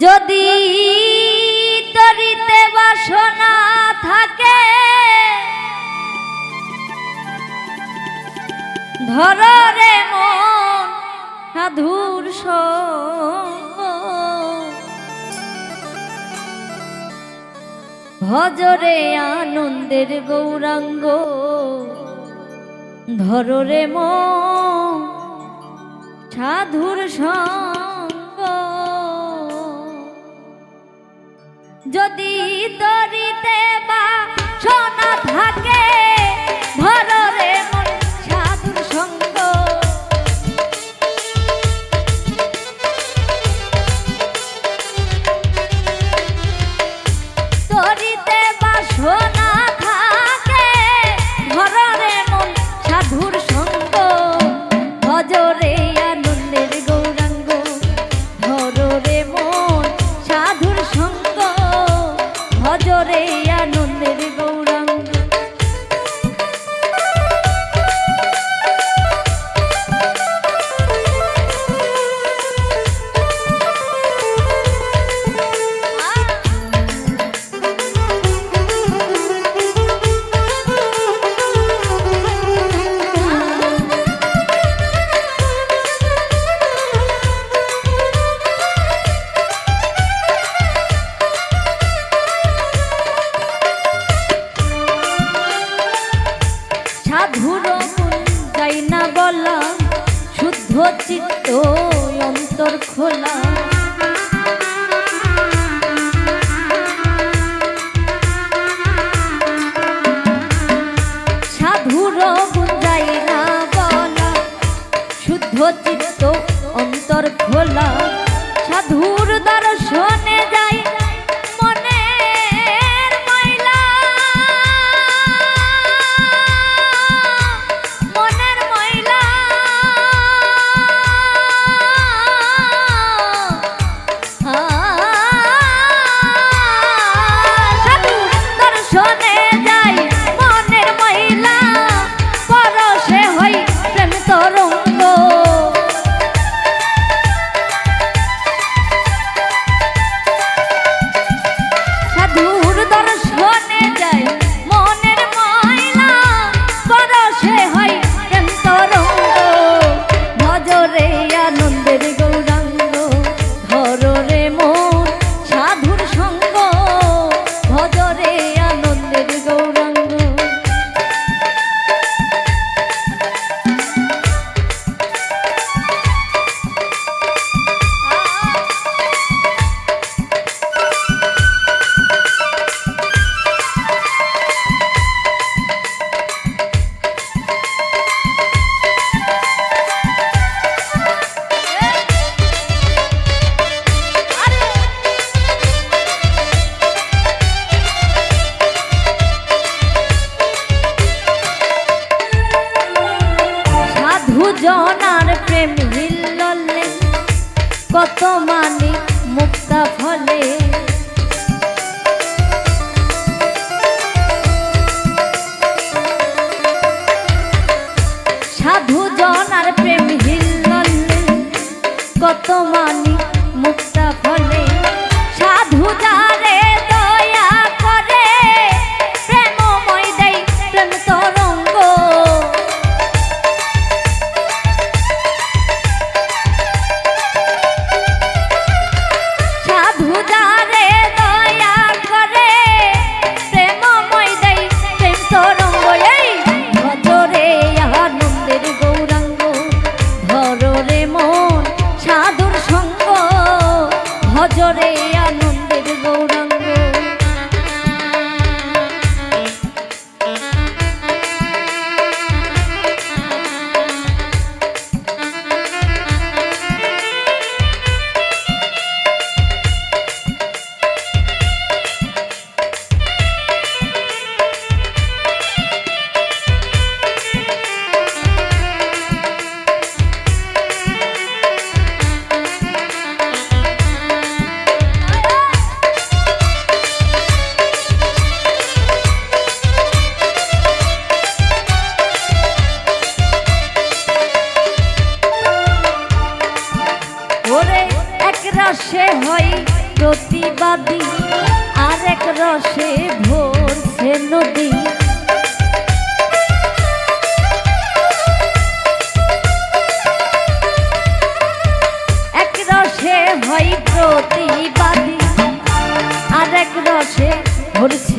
যদি তরিতে বাসনা থাকে, ধর রে মন সাধুর ভজরে আনন্দের গৌরাঙ্গ, ধর রে মন সাধুর সঙ্গ। भोला साधु হয় প্রতিবাদী আর এক রসে ভোরছে নদী। এক রসে হয় প্রতিবাদী আর এক রসে ভোরছে